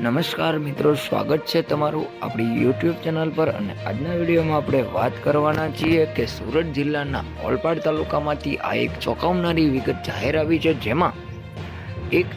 નમસ્કાર મિત્રો, સ્વાગત છે તમારું આપણી યુટ્યુબ ચેનલ પર અને આજના વિડીયોમાં આપણે વાત કરવાના છીએ કે સુરત જિલ્લાના ઓલપાડ તાલુકામાંથી આ એક ચોંકાવનારી વિગત જાહેર આવી છે જેમાં એક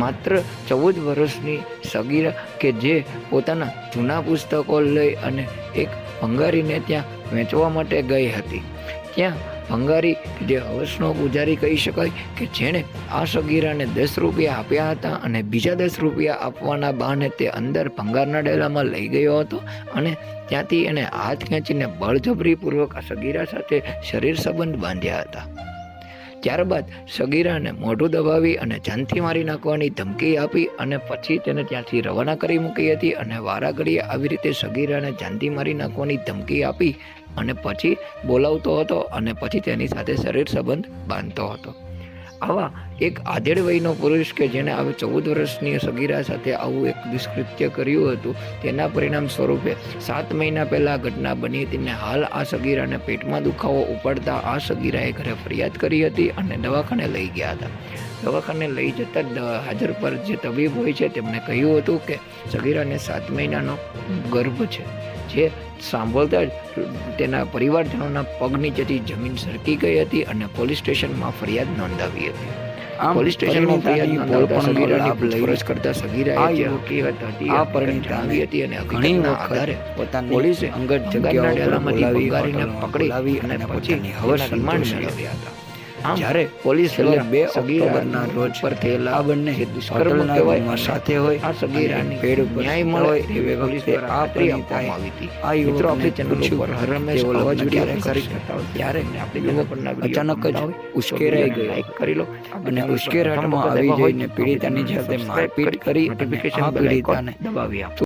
માત્ર ચૌદ વર્ષની સગીરા કે જે પોતાના જૂના પુસ્તકો લઈ અને એક ભંગારીને ત્યાં વેચવા માટે ગઈ હતી. ત્યાં ભંગારી જે હવસનો પૂજારી કહી શકાય કે જેણે આ સગીરાને દસ રૂપિયા આપ્યા હતા અને બીજા દસ રૂપિયા આપવાના બહાને તે અંદર ભંગારના ડેલામાં લઈ ગયો હતો અને ત્યાંથી એને હાથ ખેંચીને બળજબરીપૂર્વક આ સગીરા સાથે શરીર સંબંધ બાંધ્યા હતા. ત્યારબાદ સગીરાને મોઢું દબાવી અને જાનથી મારી નાખવાની ધમકી આપી અને પછી તેને ત્યાંથી રવાના કરી મૂકી હતી અને વારાઘડીએ આવી રીતે સગીરાને જાનથી મારી નાખવાની ધમકી આપી અને પછી બોલાવતો હતો અને પછી તેની સાથે શરીર સંબંધ બાંધતો હતો. આવા એક આધેડ વયનો પુરુષ કે જેને આવી ચૌદ વર્ષની સગીરા સાથે આવું એક દુષ્કૃત્ય કર્યું હતું, તેના પરિણામ સ્વરૂપે સાત મહિના પહેલા ઘટના બની હતી ને હાલ આ સગીરાને પેટમાં દુખાવો ઉપાડતા આ સગીરાએ ઘરે ફરિયાદ કરી હતી અને દવાખાને લઈ ગયા હતા. દવાખાને લઈ જતા હાજર પર જે તબીબ હોય છે તેમણે કહ્યું હતું કે સગીરાને સાત મહિનાનો ગર્ભ છે. જે સાંભળતા જ તેના પરિવારજનોના પગ નીચેથી જમીન સરકી ગઈ હતી અને પોલીસ સ્ટેશનમાં ફરિયાદ નોંધાવી હતી. આમ પોલીસ સ્ટેશનમાં ફરિયાદ નોંધાવતા સગીરાની પૂછપરછ કરતા સગીરાએ જે હકીકત હતી આ આ પરિણીતાને હતી અને ઘણી આધારે પોલીસે અંગત ભંગારીને હોટલોમાં પકડી બોલાવી અને પછી હવે સંતોષી મેળવ્યા હતા. જ્યારે પોલીસ છેલ્લા બે ઓક્ટોબરના રોજ પર થયેલા આ બંને દુષ્કર્મ કહેવાય સાથે હોય આ સગીરાની ભેડ ઉપર ન્યાય મળે એવી વખતે આ આપવામાં આવી હતી. આ મિત્રો આપણે ચેનલ ઉપર હર કે હંમેશ તેઓ આવા વીડિયો ક્યારે કરતા હોય ત્યારે આપણી પરના અચાનક જ ઉશ્કેરાઈ ગયો. લાઈક કરી લો અને ઉશ્કેરાટમાં આવી જઈને પીડિતાની સાથે મારપીટ કરી આ પીડિતાને દબાવી આપો.